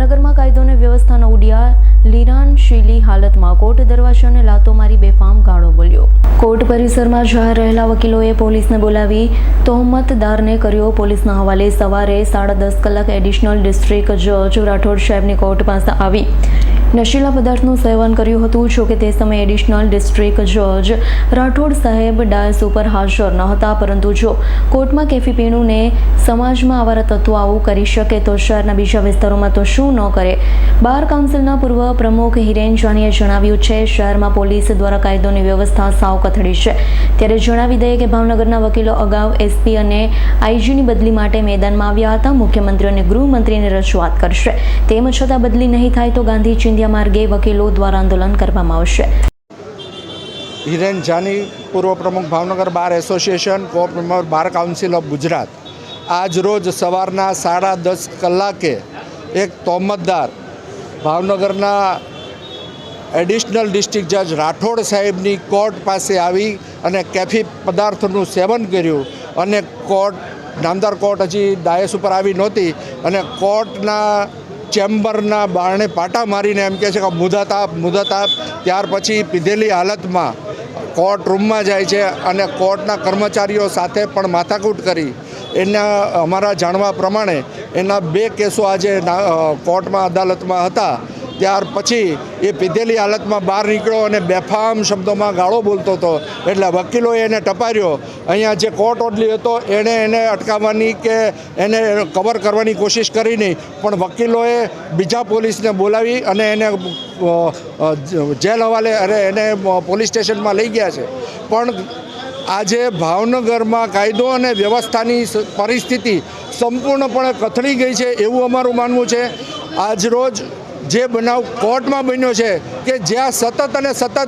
ભાવનગરમાં કાયદો અને વ્યવસ્થાનો ઉડિયા લીરાનશીલી હાલતમાં કોર્ટ દરવાજાને લાતો મારી બેફામ ગાળો બોલ્યો. કોર્ટ પરિસરમાં જાહેર રહેલા વકીલોએ પોલીસને બોલાવી તોહમતદારને કર્યો પોલીસના હવાલે સવારે સાડા દસ કલાક એડિશનલ ડિસ્ટ્રિક્ટ જજ રાઠોડ સાહેબની કોર્ટ પાસે આવી. નશીલા પદાર્થનું સેવન કર્યું હતું. જો કે તે સમયે એડિશનલ ડિસ્ટ્રિક્ટ જજ રાઠોડ સાહેબ ડાયસ ઉપર હાજર ન હતા. પરંતુ જો કોર્ટમાં કેફી પીણુંને સમાજમાં આવા તત્વો આવું કરી શકે તો શહેરના બીજા વિસ્તારોમાં તો શું ન કરે? બાર કાઉન્સિલના પૂર્વ પ્રમુખ હિરેન જાનીએ જણાવ્યું છે, શહેરમાં પોલીસ દ્વારા કાયદોની વ્યવસ્થા સાવ કથળી છે. ત્યારે જણાવી દઈએ કે ભાવનગરના વકીલો અગાઉ એસપી અને આઈજીની બદલી માટે મેદાનમાં આવ્યા હતા. મુખ્યમંત્રી અને ગૃહમંત્રીને રજૂઆત કરશે. તેમ છતાં બદલી નહીં થાય તો ગાંધી ચિંધ્યા માર્ગે વકીલો દ્વારા આંદોલન કરવામાં આવશે. હિરેન જાની, પૂર્વ પ્રમુખ ભાવનગર બાર એસોસિએશન કો બાર, કાઉન્સિલ ઓફ ગુજરાત. આજ રોજ સવારના સાડા દસ કલાકે એક તોમતદાર ભાવનગરના એડિશનલ ડિસ્ટ્રિક્ટ જજ રાઠોડ સાહેબની કોર્ટ પાસે આવી અને કેફી પદાર્થનું સેવન કર્યું અને કોર્ટ, નામદાર કોર્ટ હજી ડાયસ ઉપર આવી નહોતી અને કોર્ટના ચેમ્બરના બારણે પાટા મારીને એમ કહે છે કે મુદાતાપ મુદાતાપ. ત્યાર પછી પીધેલી હાલતમાં કોર્ટ રૂમમાં જાય છે અને કોર્ટના કર્મચારીઓ સાથે પણ માથાકૂટ કરી. એના, અમારા જાણવા પ્રમાણે એના બે કેસો આજે કોર્ટમાં અદાલતમાં હતા. ત્યાર પછી એ પીધેલી હાલતમાં બહાર નીકળ્યો અને બેફામ શબ્દોમાં ગાળો બોલતો હતો. એટલે વકીલોએ એને ટપાર્યો. અહીંયા જે કોર્ટ ઓડલી હતો, એણે એને અટકાવવાની કે એને કવર કરવાની કોશિશ કરી નહીં. પણ વકીલોએ બીજા પોલીસને બોલાવી અને એને જેલ હવાલે અને એને પોલીસ સ્ટેશનમાં લઈ ગયા છે. પણ આજે ભાવનગરમાં કાયદો અને વ્યવસ્થાની પરિસ્થિતિ સંપૂર્ણપણે કથળી ગઈ છે એવું અમારું માનવું છે. આજરોજ જે બનાવ કોર્ટમાં બન્યો છે કે જ્યાં સતત અને સતત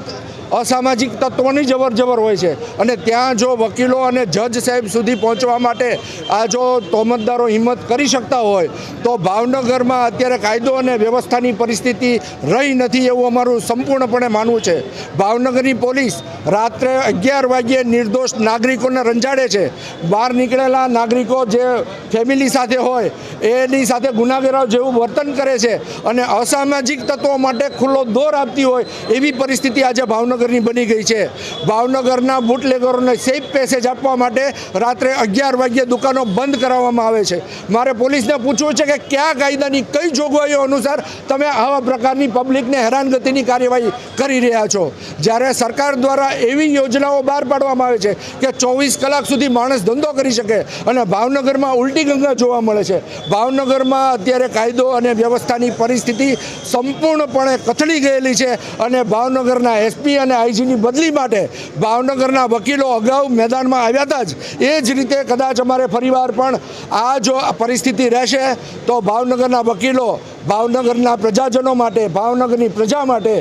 અસામાજિક તત્વોની જબર જબર હોય છે. અને ત્યાં જો વકીલો અને જજ સાહેબ સુધી પહોંચવા માટે આ જો તોમતદારો હિંમત કરી શકતા હોય, તો ભાવનગરમાં અત્યારે કાયદો અને વ્યવસ્થાની પરિસ્થિતિ રહી નથી એવું અમારું સંપૂર્ણપણે માનવું છે. ભાવનગરની પોલીસ રાત્રે અગિયાર વાગ્યે નિર્દોષ નાગરિકોને રંજાડે છે. બહાર નીકળેલા નાગરિકો જે ફેમિલી સાથે હોય, એની સાથે ગુનાગેરાઓ જેવું વર્તન કરે છે. અને અસામાજિક તત્વો માટે ખુલ્લો દોર આપતી હોય એવી પરિસ્થિતિ આજે ભાવનગરની બની ગઈ છે. ભાવનગરના બુટલેગરોને સેફ પેસેજ આપવા માટે રાત્રે અગિયાર વાગ્યે દુકાનો બંધ કરાવવામાં આવે છે. મારે પોલીસને પૂછવું છે કે કયા કાયદાની કઈ જોગવાઈઓ અનુસાર તમે આવા પ્રકારની પબ્લિકને હેરાનગતિની કાર્યવાહી કરી રહ્યા છો? જ્યારે સરકાર દ્વારા એવી યોજનાઓ બહાર પાડવામાં આવે છે કે ચોવીસ કલાક સુધી માણસ ધંધો કરી શકે અને ભાવનગરમાં ઉલટી ગંગા જોવા મળે છે. ભાવનગરમાં અત્યારે કાયદો અને વ્યવસ્થાની પરિસ્થિતિ સંપૂર્ણપણે કથળી ગયેલી છે અને ભાવનગરના એસપી અને આઈજીની બદલી માટે ભાવનગરના વકીલો અગાઉ મેદાનમાં આવ્યા હતા જ. એ જ રીતે કદાચ અમારે ફરીવાર પણ આ જો પરિસ્થિતિ રહેશે, તો ભાવનગરના વકીલો, ભાવનગરના પ્રજાજનો માટે, ભાવનગરની પ્રજા માટે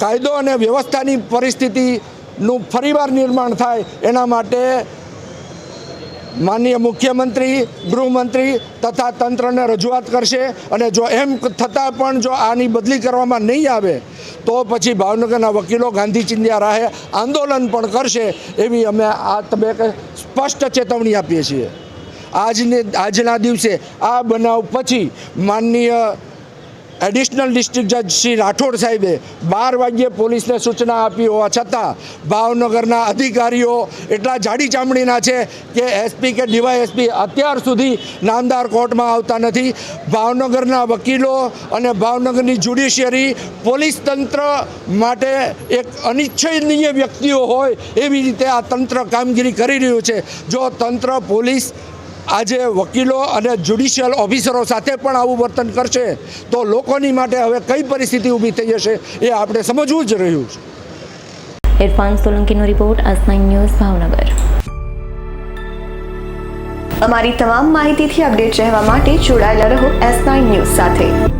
કાયદો અને વ્યવસ્થાની પરિસ્થિતિનું ફરીવાર નિર્માણ થાય એના માટે માનનીય મુખ્યમંત્રી, ગૃહમંત્રી તથા તંત્રને રજૂઆત કરશે અને જો એમ થતાં પણ જો આની બદલી કરવામાં નહીં આવે, તો પછી ભાવનગરના વકીલો ગાંધી ચિંધ્યા રાહે આંદોલન પણ કરશે એવી અમે આ તબક્કે સ્પષ્ટ ચેતવણી આપીએ છીએ. આજને, આજના દિવસે આ બનાવ પછી માનનીય એડિશનલ ડિસ્ટ્રિક્ટ જજ શ્રી રાઠોડ સાહેબે બાર વાગ્યે પોલીસને સૂચના આપી હોવા છતાં ભાવનગરના અધિકારીઓ એટલા જાડી ચામડીના છે કે એસપી કે ડીવાયએસપી અત્યાર સુધી નામદાર કોર્ટમાં આવતા નથી. ભાવનગરના વકીલો અને ભાવનગરની જ્યુડિશિયરી પોલીસ તંત્ર માટે એક અનિચ્છનીય વ્યક્તિઓ હોય એવી રીતે આ તંત્ર કામગીરી કરી રહ્યું છે. જો તંત્ર પોલીસ આજે વકીલો અને જ્યુડિશિયલ ઓફિસરો સાથે પણ આવું વર્તન કરશે તો લોકોની માટે હવે કઈ પરિસ્થિતિ ઊભી થઈ જશે એ આપણે સમજવું જ રહ્યું છે. ઇરફાન સોલંકીનો રિપોર્ટ આસ નાઇન ન્યૂઝ ભાવનગર. અમારી તમામ માહિતીથી અપડેટ રહેવા માટે જોડાયેલા રહો એસ નાઇન ન્યૂઝ સાથે.